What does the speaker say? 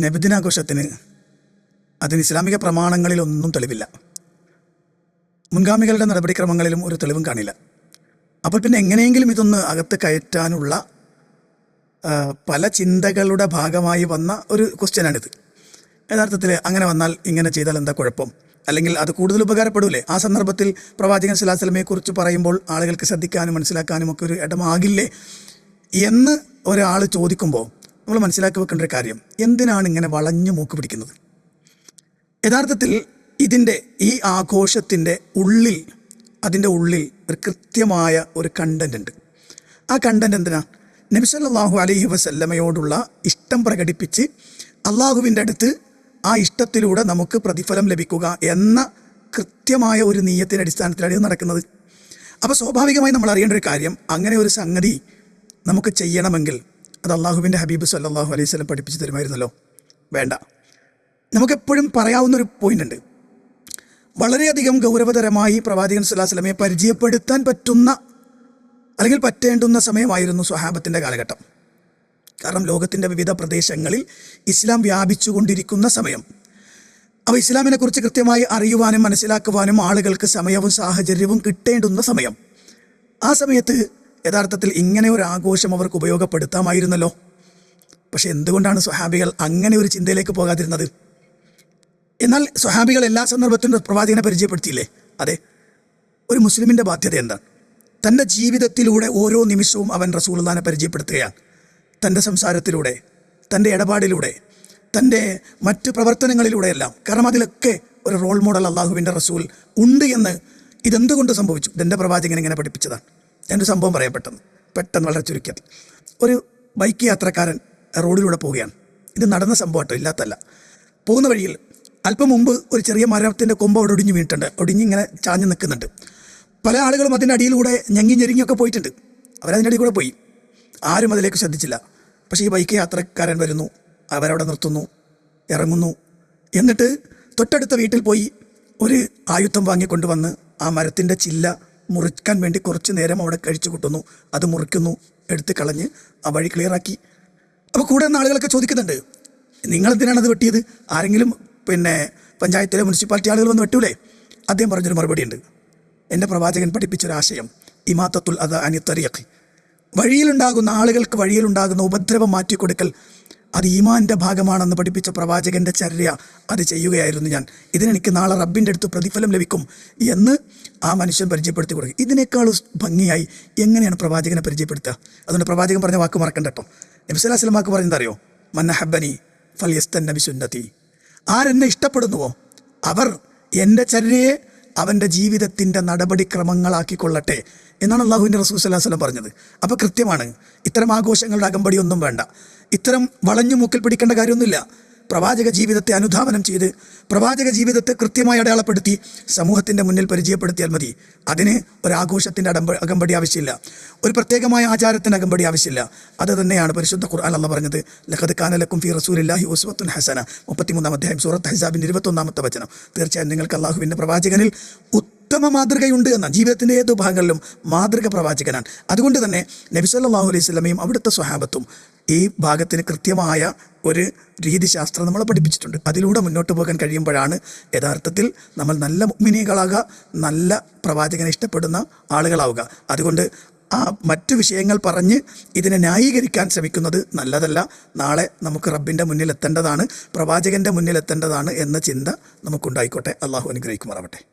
നബിദിനാഘോഷത്തിന് അതിന് ഇസ്ലാമിക പ്രമാണങ്ങളിലൊന്നും തെളിവില്ല. മുൻഗാമികളുടെ നടപടിക്രമങ്ങളിലും ഒരു തെളിവും കാണില്ല. അപ്പോൾ പിന്നെ എങ്ങനെയെങ്കിലും ഇതൊന്ന് അകത്ത് കയറ്റാനുള്ള പല ചിന്തകളുടെ ഭാഗമായി വന്ന ഒരു ക്വസ്റ്റ്യനാണിത്. യഥാർത്ഥത്തിൽ അങ്ങനെ വന്നാൽ ഇങ്ങനെ ചെയ്താൽ എന്താ കുഴപ്പം? അല്ലെങ്കിൽ അത് കൂടുതൽ ഉപകാരപ്പെടൂലേ? ആ സന്ദർഭത്തിൽ പ്രവാചകൻ സ്വലാസ്ലമയെ കുറിച്ച് പറയുമ്പോൾ ആളുകൾക്ക് ശ്രദ്ധിക്കാനും മനസ്സിലാക്കാനും ഒക്കെ ഒരു ഇടമാകില്ലേ? എന്ന് ഒരാൾ ചോദിക്കുമ്പോൾ നമ്മൾ മനസ്സിലാക്കി വെക്കേണ്ട ഒരു കാര്യം. എന്തിനാണ് ഇങ്ങനെ വളഞ്ഞു മൂക്ക് പിടിക്കുന്നത്? യഥാർത്ഥത്തിൽ ഇതിന്റെ ഈ ആഘോഷത്തിന്റെ ഉള്ളിൽ അതിന്റെ ഉള്ളിൽ ഒരു കൃത്യമായ ഒരു കണ്ടന്റ് ഉണ്ട്. ആ കണ്ടന്റ് എന്തിനാ? നബി സല്ലല്ലാഹു അലൈഹി വസല്ലമയോടുള്ള ഇഷ്ടം പ്രകടിപ്പിച്ച് അള്ളാഹുവിന്റെ അടുത്ത് ആ ഇഷ്ടത്തിലൂടെ നമുക്ക് പ്രതിഫലം ലഭിക്കുക എന്ന കൃത്യമായ ഒരു നീയത്തിന്റെ അടിസ്ഥാനത്തിലാണ് ഇത് നടക്കുന്നത്. അപ്പോൾ സ്വാഭാവികമായി നമ്മൾ അറിയേണ്ട ഒരു കാര്യം അങ്ങനെ ഒരു സംഗതി നമുക്ക് ചെയ്യണമെങ്കിൽ അത് അള്ളാഹുവിന്റെ ഹബീബ് സല്ലാഹു അലൈഹി വസല്ലം പഠിപ്പിച്ച് തരുമായിരുന്നല്ലോ. വേണ്ട. നമുക്കെപ്പോഴും പറയാവുന്ന ഒരു പോയിന്റ് ഉണ്ട്. വളരെയധികം ഗൗരവതരമായി പ്രവാചകൻ സുല്ലാ സ്വലമയെ പരിചയപ്പെടുത്താൻ പറ്റുന്ന അല്ലെങ്കിൽ പറ്റേണ്ടുന്ന സമയമായിരുന്നു സ്വഹാബത്തിന്റെ കാലഘട്ടം. കാരണം ലോകത്തിന്റെ വിവിധ പ്രദേശങ്ങളിൽ ഇസ്ലാം വ്യാപിച്ചുകൊണ്ടിരിക്കുന്ന സമയം. അപ്പോൾ ഇസ്ലാമിനെക്കുറിച്ച് കൃത്യമായി അറിയുവാനും മനസ്സിലാക്കുവാനും ആളുകൾക്ക് സമയവും സാഹചര്യവും കിട്ടേണ്ടുന്ന സമയം. ആ സമയത്ത് യഥാർത്ഥത്തിൽ ഇങ്ങനെ ഒരു ആഘോഷം അവർക്ക് ഉപയോഗപ്പെടുത്താമായിരുന്നല്ലോ. പക്ഷെ എന്തുകൊണ്ടാണ് സ്വഹാബികൾ അങ്ങനെ ഒരു ചിന്തയിലേക്ക് പോകാതിരുന്നത്? എന്നാൽ സ്വഹാബികൾ എല്ലാ സന്ദർഭത്തിലും പ്രവാചകനെ പരിചയപ്പെടുത്തിയില്ലേ? അതെ. ഒരു മുസ്ലിമിന്റെ ബാധ്യത എന്താണ് തന്റെ ജീവിതത്തിലൂടെ ഓരോ നിമിഷവും അവൻ റസൂൽദാനെ പരിചയപ്പെടുത്തുകയാണ്. തന്റെ സംസാരത്തിലൂടെ തന്റെ ഇടപാടിലൂടെ തന്റെ മറ്റ് പ്രവർത്തനങ്ങളിലൂടെയെല്ലാം. കാരണം അതിലൊക്കെ ഒരു റോൾ മോഡൽ അള്ളാഹുവിന്റെ റസൂൽ ഉണ്ട് എന്ന് ഇതെന്തുകൊണ്ട് സംഭവിച്ചു? ഇതെന്റെ പ്രവാചകൻ ഇങ്ങനെ പഠിപ്പിച്ചതാണ്. എന്റെ സംഭവം പറയാം പെട്ടെന്ന്. പെട്ടെന്ന് വളരെ ചുരുക്കത്തിൽ ഒരു ബൈക്ക് യാത്രക്കാരൻ റോഡിലൂടെ പോവുകയാണ്. ഇത് നടന്ന സംഭവം കേട്ടോ ഇല്ലാത്തല്ല പോകുന്ന വഴിയിൽ അല്പം മുമ്പ് ഒരു ചെറിയ മരത്തിന്റെ കൊമ്പ് അവിടെ ഒടിഞ്ഞു വീണിട്ടുണ്ട്. ഒടിഞ്ഞിങ്ങനെ ചാഞ്ഞ് നിൽക്കുന്നുണ്ട്. പല ആളുകളും അതിന്റെ അടിയിലൂടെ ഞങ്ങി ഞെരുങ്ങിയൊക്കെ പോയിട്ടുണ്ട്. അവരതിന്റെ അടിയിൽ കൂടെ പോയി. ആരും അതിലേക്ക് ശ്രദ്ധിച്ചില്ല. പക്ഷേ ഈ ബൈക്ക് യാത്രക്കാരൻ വരുന്നു അവരവിടെ നിർത്തുന്നു ഇറങ്ങുന്നു. എന്നിട്ട് തൊട്ടടുത്ത വീട്ടിൽ പോയി ഒരു ആയുധം വാങ്ങിക്കൊണ്ടുവന്ന് ആ മരത്തിന്റെ ചില്ല മുറിക്കാൻ വേണ്ടി കുറച്ച് നേരം അവിടെ കഴിച്ചു കൂട്ടുന്നു. അത് മുറിക്കുന്നു എടുത്ത് കളഞ്ഞ് ആ വഴി ക്ലിയറാക്കി അപ്പോൾ കൂടെ നിന്ന് ആളുകളൊക്കെ ചോദിക്കുന്നുണ്ട് നിങ്ങൾ എന്തിനാണ് അത് വെട്ടിയത്? ആരെങ്കിലും പിന്നെ പഞ്ചായത്തിലെ മുനിസിപ്പാലിറ്റി ആളുകൾ വന്ന് വെട്ടൂലേ? അദ്ദേഹം പറഞ്ഞൊരു മറുപടി ഉണ്ട് എന്റെ പ്രവാചകൻ പഠിപ്പിച്ചൊരാശയം ഇമാത്തത്തുൽ അത് അനിത്തറിയക്ക് വഴിയിലുണ്ടാകുന്ന ആളുകൾക്ക് വഴിയിലുണ്ടാകുന്ന ഉപദ്രവം മാറ്റിക്കൊടുക്കൽ അത് ഈമാന്റെ ഭാഗമാണെന്ന് പഠിപ്പിച്ച പ്രവാചകന്റെ ചര്യ അത് ചെയ്യുകയായിരുന്നു ഞാൻ. ഇതിനെനിക്ക് നാളെ റബ്ബിന്റെ അടുത്ത് പ്രതിഫലം ലഭിക്കും എന്ന് ആ മനുഷ്യൻ പരിചയപ്പെടുത്തി കൊടുക്കും. ഇതിനേക്കാൾ ഭംഗിയായി എങ്ങനെയാണ് പ്രവാചകനെ പരിചയപ്പെടുത്തുക? അതുകൊണ്ട് പ്രവാചകൻ പറഞ്ഞ വാക്ക് മറക്കണ്ട കേട്ടോ. നബിസ്വല്ലാ പറയുന്നത് അറിയോ? മന്നഹബനി ഫലിയസ്തൻ നബി സുന്നത്തി. ആരെന്നെ ഇഷ്ടപ്പെടുന്നുവോ? അവർ എന്റെ ചര്യയെ അവന്റെ ജീവിതത്തിന്റെ നടപടിക്രമങ്ങളാക്കിക്കൊള്ളട്ടെ എന്നാണ് അള്ളാഹുവിന്റെ റസൂസ് അല്ലാസ്ലം പറഞ്ഞത്. അപ്പോൾ കൃത്യമാണ് ഇത്തരം ആഘോഷങ്ങളുടെ അകമ്പടിയൊന്നും വേണ്ട. ഇത്തരം വളഞ്ഞു മൂക്കിൽ പിടിക്കേണ്ട കാര്യമൊന്നുമില്ല. പ്രവാചക ജീവിതത്തെ അനുധാവനം ചെയ്ത് പ്രവാചക ജീവിതത്തെ കൃത്യമായി അടയാളപ്പെടുത്തി സമൂഹത്തിന്റെ മുന്നിൽ പരിചയപ്പെടുത്തിയാൽ മതി. അതിന് ഒരാഘോഷത്തിന്റെ അടമ്പ അകമ്പടി ആവശ്യമില്ല. ഒരു പ്രത്യേകമായ ആചാരത്തിന്റെ അകമ്പടി ആവശ്യമില്ല. അത് തന്നെയാണ് പരിശുദ്ധ ഖുർആൻ അല്ല പറഞ്ഞത്. ലഖദ് കാനലക്കും ഫി റസൂലില്ലാഹി ഉസ്വത്തുൻ ഹസന. മുപ്പത്തിമൂന്നാം അധ്യായം സൂറത്ത് ഹസാബിന്റെ ഇരുപത്തൊന്നാമത്തെ വചനം. തീർച്ചയായും നിങ്ങൾക്ക് അള്ളാഹുവിന്റെ പ്രവാചകനിൽ ഉത്തമ മാതൃകയുണ്ട് എന്ന ജീവിതത്തിന്റെ ഏതു ഭാഗങ്ങളിലും മാതൃക പ്രവാചകനാണ്. അതുകൊണ്ട് തന്നെ നബി സല്ലല്ലാഹു അലൈഹി സ്വലമയും അവിടുത്തെ സ്വഹാബത്തും ഈ ഭാഗത്തിന് കൃത്യമായ ഒരു രീതിശാസ്ത്രം നമ്മളെ പഠിപ്പിച്ചിട്ടുണ്ട്. അതിലൂടെ മുന്നോട്ട് പോകാൻ കഴിയുമ്പോഴാണ് യഥാർത്ഥത്തിൽ നമ്മൾ നല്ല മുഗ്മിനികളാകുക നല്ല പ്രവാചകനെ ഇഷ്ടപ്പെടുന്ന ആളുകളാവുക. അതുകൊണ്ട് ആ മറ്റു വിഷയങ്ങൾ പറഞ്ഞ് ഇതിനെ ന്യായീകരിക്കാൻ ശ്രമിക്കുന്നത് നല്ലതല്ല. നാളെ നമുക്ക് റബ്ബിന്റെ മുന്നിലെത്തേണ്ടതാണ് പ്രവാചകന്റെ മുന്നിലെത്തേണ്ടതാണ് എന്ന ചിന്ത നമുക്കുണ്ടായിക്കോട്ടെ. അള്ളാഹു അനുഗ്രഹിക്കുമാറാവട്ടെ.